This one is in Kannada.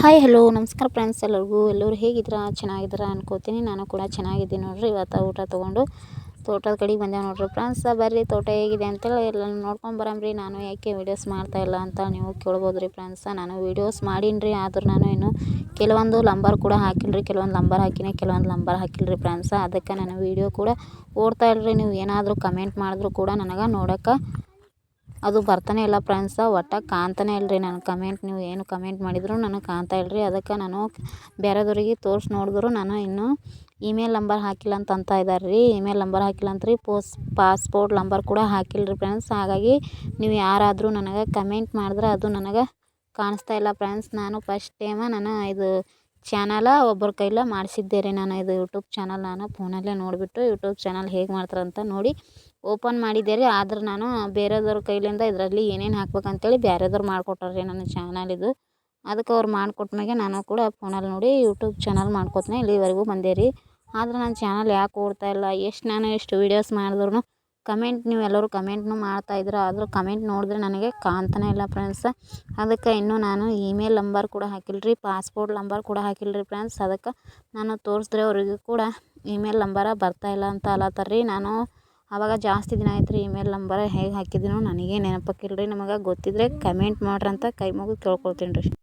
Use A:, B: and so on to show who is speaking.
A: ಹಾಯ್ ಹಲೋ ನಮಸ್ಕಾರ ಫ್ರೆಂಡ್ಸ್ ಎಲ್ಲರಿಗೂ. ಎಲ್ಲರೂ ಹೇಗಿದ್ದೀರಾ? ಚೆನ್ನಾಗಿದ್ದೀರಾ ಅನ್ಕೋತೀನಿ. ನಾನು ಕೂಡ ಚೆನ್ನಾಗಿದ್ದೀನಿ ನೋಡಿರಿ. ಇವತ್ತು ಊಟ ತೊಗೊಂಡು ತೋಟದ ಕಡೆಗೆ ಬಂದೇವೆ ನೋಡಿರಿ ಫ್ರೆಂಡ್ಸ್ ಬರ್ರಿ ತೋಟ ಹೇಗಿದೆ ಅಂತೇಳಿ ಎಲ್ಲ ನೋಡ್ಕೊಂಡು ಬರಮ್ರಿ ನಾನು ಯಾಕೆ ವೀಡಿಯೋಸ್ ಮಾಡ್ತಾಯಿಲ್ಲ ಅಂತ ನೀವು ಕೇಳ್ಬೋದು ರೀ ಫ್ರೆಂಡ್ಸ ನಾನು ವೀಡಿಯೋಸ್ ಮಾಡೀನಿ ಆದ್ರೆ ನಾನು ಇನ್ನು ಕೆಲವೊಂದು ಲಂಬರ್ ಕೂಡ ಹಾಕಿಲ್ಲ ರೀ ಕೆಲವೊಂದು ಲಂಬರ್ ಹಾಕಿನಿ, ಕೆಲವೊಂದು ಲಂಬರ್ ಹಾಕಿಲ್ಲ ರೀ ಫ್ರೆಂಡ್ಸ ಅದಕ್ಕೆ ನಾನು ವೀಡಿಯೋ ಕೂಡ ಓಡ್ತಾ ಇಲ್ರಿ. ನೀವು ಏನಾದರೂ ಕಮೆಂಟ್ ಮಾಡಿದ್ರು ಕೂಡ ನನಗೆ ನೋಡೋಕೆ ಅದು ಬರ್ತಾನೆ ಇಲ್ಲ ಫ್ರೆಂಡ್ಸ ಒಟ್ಟು ಕಾಣ್ತಾನೆ ಇಲ್ಲ ರೀ ನನ್ನ ಕಮೆಂಟ್ ನೀವು ಏನು ಕಮೆಂಟ್ ಮಾಡಿದ್ರು ನನಗೆ ಕಾಣ್ತಾ ಇಲ್ಲ ರೀ ಅದಕ್ಕೆ ನಾನು ಬೇರೆದವ್ರಿಗೆ ತೋರ್ಸಿ ನೋಡಿದ್ರು ನಾನು ಇನ್ನೂ ಇಮೇಲ್ ನಂಬರ್ ಹಾಕಿಲ್ಲ ಅಂತ ಅಂತ ಇದ್ದಾರೆ ರೀ ಇಮೇಲ್ ನಂಬರ್ ಹಾಕಿಲ್ಲ ಅಂತ ರೀ ಪೋಸ್ ಪಾಸ್ಪೋರ್ಟ್ ನಂಬರ್ ಕೂಡ ಹಾಕಿಲ್ಲ ರೀ ಫ್ರೆಂಡ್ಸ್ ಹಾಗಾಗಿ ನೀವು ಯಾರಾದರೂ ನನಗೆ ಕಮೆಂಟ್ ಮಾಡಿದ್ರೆ ಅದು ನನಗೆ ಕಾಣಿಸ್ತಾ ಇಲ್ಲ ಫ್ರೆಂಡ್ಸ್ ನಾನು ಫಸ್ಟ್ ಟೈಮ ನಾನು ಇದು ಚಾನಲ ಒಬ್ಬರ ಕೈಲ ಮಾಡಿಸಿದ್ದೆ ರೀ ನಾನು. ಇದು ಯೂಟ್ಯೂಬ್ ಚಾನಲ್ ನಾನು. ಫೋನಲ್ಲೇ ನೋಡಿಬಿಟ್ಟು ಯೂಟ್ಯೂಬ್ ಚಾನಲ್ ಹೇಗೆ ಮಾಡ್ತಾರಂತ ನೋಡಿ ಓಪನ್ ಮಾಡಿದ್ದೆ ರೀ ಆದ್ರೆ ನಾನು ಬೇರೆದವ್ರ ಕೈಲಿಂದ ಇದರಲ್ಲಿ ಏನೇನು ಹಾಕ್ಬೇಕಂತೇಳಿ ಬೇರೆದವ್ರು ಮಾಡಿಕೊಟ್ಟಾರೆ ರೀ ನನ್ನ ಚಾನಲ್ ಇದು. ಅದಕ್ಕೆ ಅವ್ರು ಮಾಡಿಕೊಟ್ಮ್ಯಾಗೆ ನಾನು ಕೂಡ ಫೋನಲ್ಲಿ ನೋಡಿ ಯೂಟ್ಯೂಬ್ ಚಾನಲ್ ಮಾಡ್ಕೊತ್ನೆ ಇಲ್ಲಿವರೆಗೂ ಬಂದೆ ರೀ ಆದ್ರೆ ನನ್ನ ಚಾನಲ್ ಯಾಕೆ ಓಡ್ತಾ ಇಲ್ಲ? ಎಷ್ಟು ನಾನು ಎಷ್ಟು ವೀಡಿಯೋಸ್ ಮಾಡಿದ್ರು ಕಮೆಂಟ್ ನೀವು ಎಲ್ಲರೂ ಕಮೆಂಟ್ನು ಮಾಡ್ತಾಯಿದ್ರೆ ಆದರೂ ಕಮೆಂಟ್ ನೋಡಿದ್ರೆ ನನಗೆ ಕಾಣ್ತಾನೇ ಇಲ್ಲ ಫ್ರೆಂಡ್ಸ್ ಅದಕ್ಕೆ ಇನ್ನೂ ನಾನು ಇಮೇಲ್ ನಂಬರ್ ಕೂಡ ಹಾಕಿಲ್ಲ ರೀ ಪಾಸ್ಪೋರ್ಟ್ ನಂಬರ್ ಕೂಡ ಹಾಕಿಲ್ಲ ರೀ ಫ್ರೆಂಡ್ಸ್ ಅದಕ್ಕೆ ನಾನು ತೋರಿಸಿದ್ರೆ ಅವರಿಗೂ ಕೂಡ ಇಮೇಲ್ ನಂಬರ ಬರ್ತಾಯಿಲ್ಲ ಅಂತ ಅಲ್ಲತ್ತಾರ ರೀ ನಾನು ಆವಾಗ ಜಾಸ್ತಿ ದಿನ ಆಯ್ತು ರೀ ಇಮೇಲ್ ನಂಬರ್ ಹೇಗೆ ಹಾಕಿದ್ದೀನೋ ನನಗೆ ನೆನಪಾಕಿಲ್ಲ ರೀ ನಮಗೆ ಗೊತ್ತಿದ್ದರೆ ಕಮೆಂಟ್ ಮಾಡ್ರಿ ಅಂತ ಕೈ ಮುಗಿದು ಕೇಳ್ಕೊಳ್ತೀನಿ ರೀ.